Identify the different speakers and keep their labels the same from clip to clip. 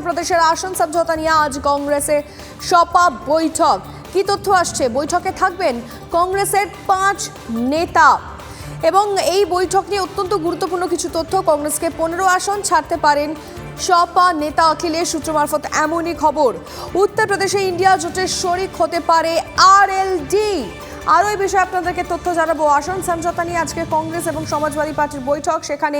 Speaker 1: উত্তরপ্রদেশের আসন সমঝোতা নিয়ে আজ কংগ্রেসে সপা বৈঠক। কি তথ্য আসছে? বৈঠকে থাকবেন কংগ্রেসের পাঁচ নেতা। এবং এই বৈঠক নিয়ে অত্যন্ত গুরুত্বপূর্ণ কিছু তথ্য। কংগ্রেসকে পনেরো আসন ছাড়তে পারেন সপা নেতা অখিলেশ সূত্র মারফত এমনই খবর। উত্তরপ্রদেশে ইন্ডিয়া জোটের শরিক হতে পারে আর আরও এই বিষয়ে আপনাদেরকে তথ্য জানাব। আসন, সমঝোতা নিয়ে আজকে কংগ্রেস এবং সমাজবাদী পার্টির বৈঠক। সেখানে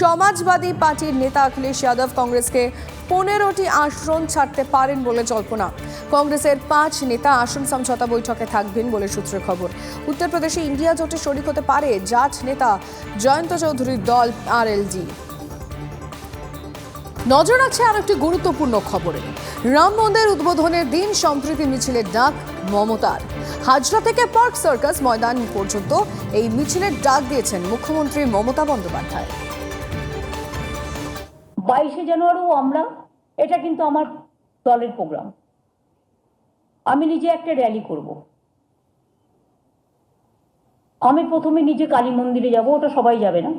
Speaker 1: সমাজবাদী পার্টির নেতা অখিলেশ যাদব কংগ্রেসকে পনেরোটি আসন ছাড়তে পারেন বলে জল্পনা। কংগ্রেসের পাঁচ নেতা আসন সমঝোতা বৈঠকে থাকবেন বলে সূত্রের খবর। উত্তরপ্রদেশে ইন্ডিয়া জোটে শরিক হতে পারে জাট নেতা জয়ন্ত চৌধুরীর দল আরএলডি। নজর আছে আর একটি গুরুত্বপূর্ণ খবরে। রাম মন্দির উদ্বোধনের দিন সম্প্রীতি মিছিলের ডাক মমতার। হাজরা থেকে পার্ক সার্কাস ময়দান পর্যন্ত এই মিছিলের ডাক দিয়েছেন মুখ্যমন্ত্রী মমতা বন্দ্যোপাধ্যায়।
Speaker 2: বাইশে জানুয়ারিও আমরা, এটা কিন্তু আমার দলের প্রোগ্রাম। আমি নিজে একটা র্যালি করব। আমি প্রথমে নিজে কালী মন্দিরে যাব, ওটা সবাই যাবে না।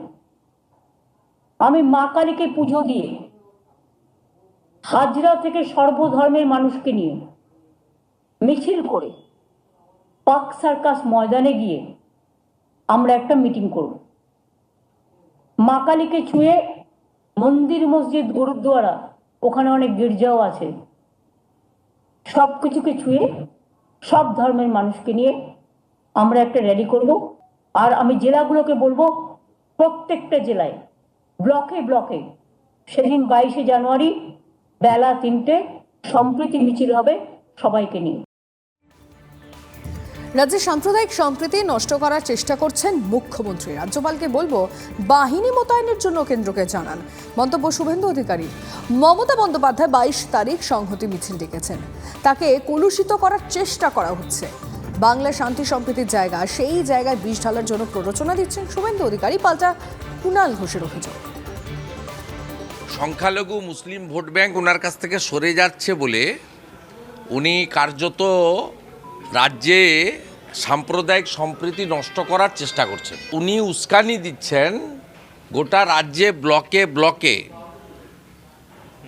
Speaker 2: আমি মা কালীকে পুজো দিয়ে হাজরা থেকে সর্বধর্মের মানুষকে নিয়ে মিছিল করে পাক সার্কাস ময়দানে গিয়ে আমরা একটা মিটিং করব। মা কালীকে ছুঁয়ে মন্দির, মসজিদ, গুরুদ্বারা, ওখানে অনেক গির্জাও আছে। সব কিছুকে ছুঁয়ে সব ধর্মের মানুষকে নিয়ে আমরা একটা র্যালি করব। আর আমি জেলাগুলোকে বলব, প্রত্যেকটা জেলায় ব্লকে ব্লকে সেদিন বাইশে জানুয়ারি বেলা তিনটে সম্প্রীতি মিছিল হবে সবাইকে নিয়ে।
Speaker 1: রাজ্যে সাম্প্রদায়িক সম্প্রীতি নষ্ট করার চেষ্টা করছেন মুখ্যমন্ত্রী। রাজ্যপালকে বলব, বাহিনী মোতায়েনের জন্য কেন্দ্রকে জানান। মন্তব্য শুভেন্দু অধিকারী। মমতা বন্দ্যোপাধ্যায় বাইশ তারিখ সংহতি মিছিল ডেকেছেন। তাকে কলুষিত করার চেষ্টা করা হচ্ছে। বাংলা শান্তি সম্প্রীতির জায়গা, সেই জায়গায় বিষ ঢালার জন্য প্ররোচনা দিচ্ছেন শুভেন্দু অধিকারী, পাল্টা কুণাল ঘোষের অভিযোগ।
Speaker 3: সংখ্যালঘু মুসলিম ভোট ব্যাংক ওনার কাছ থেকে সরে যাচ্ছে বলে উনি কার্যত রাজ্যে সাম্প্রদায়িক সম্প্রীতি নষ্ট করার চেষ্টা করছেন। উনি উস্কানি দিচ্ছেন গোটা রাজ্যে ব্লকে ব্লকে।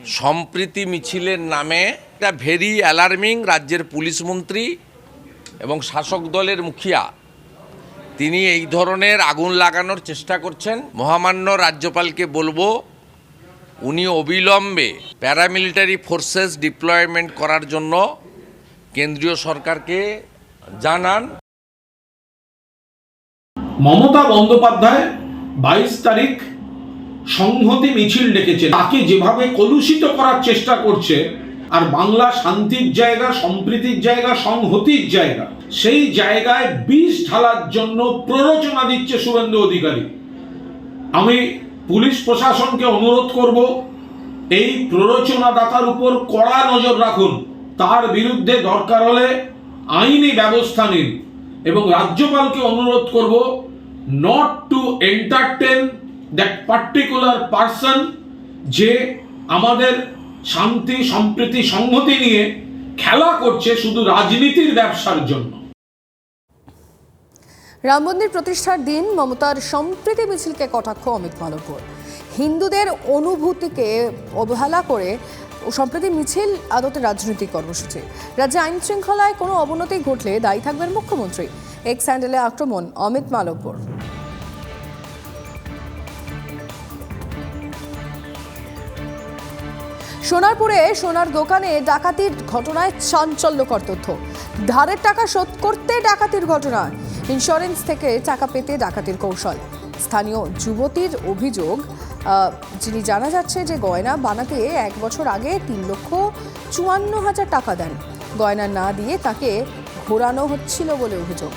Speaker 3: সম্প্রীতি মিছিলের নামে এটা ভেরি অ্যালার্মিং রাজ্যের পুলিশ মন্ত্রী এবং শাসক দলের মুখিয়া। তিনি এই ধরনের আগুন লাগানোর চেষ্টা করছেন। মহামান্য রাজ্যপালকে বলব, উনি অবিলম্বে প্যারামিলিটারি ফোর্সেস ডিপ্লয়মেন্ট করার জন্য কেন্দ্রীয় সরকারকে জানান।
Speaker 4: মমতা বন্দ্যোপাধ্যায় বাইশ তারিখ সংহতি মিছিল ডেকেছে। তাকে যেভাবে কলুষিত করার চেষ্টা করছে, আর বাংলা শান্তির জায়গা, সম্প্রীতির জায়গা, সংহতির জায়গা, সেই জায়গায় বিষ ঢালার জন্য প্ররোচনা দিচ্ছে শুভেন্দু অধিকারী। আমি পুলিশ প্রশাসনকে অনুরোধ করব, এই প্ররোচনা প্ররোচনাদাতার উপর কড়া নজর রাখুন। তার বিরুদ্ধে দরকার হলে আইনি ব্যবস্থা নিন এবং রাজ্যপালকে অনুরোধ করব not to entertain that particular person যে আমাদের শান্তি, সম্প্রীতি, সংহতি নিয়ে খেলা করছে শুধু রাজনীতির ব্যবসার জন্য।
Speaker 1: রাম মন্দির প্রতিষ্ঠার দিন মমতার সম্প্রীতি মিছিলকে কটাক্ষ অমিত মালব্য হিন্দুদের অনুভূতিকে অবহেলা করে সম্প্রীতি মিছিল আদতে রাজনৈতিক কর্মসূচি। রাজ্যে আইন শৃঙ্খলায় কোনো অবনতি ঘটলে দায়ী থাকবেন মুখ্যমন্ত্রী। এক্স স্যান্ডেলে আক্রমণ, অমিত মালব্যর। সোনারপুরে সোনার দোকানে ডাকাতির ঘটনায় চাঞ্চল্যকর তথ্য। ধারের টাকা শোধ করতে ডাকাতির ঘটনা। ইন্স্যুরেন্স থেকে টাকা পেতে ডাকাতির কৌশল। স্থানীয় যুবতীর অভিযোগ যিনি জানা যাচ্ছে যে গয়না বানাতে এক বছর আগে তিন লক্ষ চুয়ান্ন হাজার টাকা দেন। গয়না না দিয়ে তাকে ঘোরানো হচ্ছিল বলে অভিযোগ।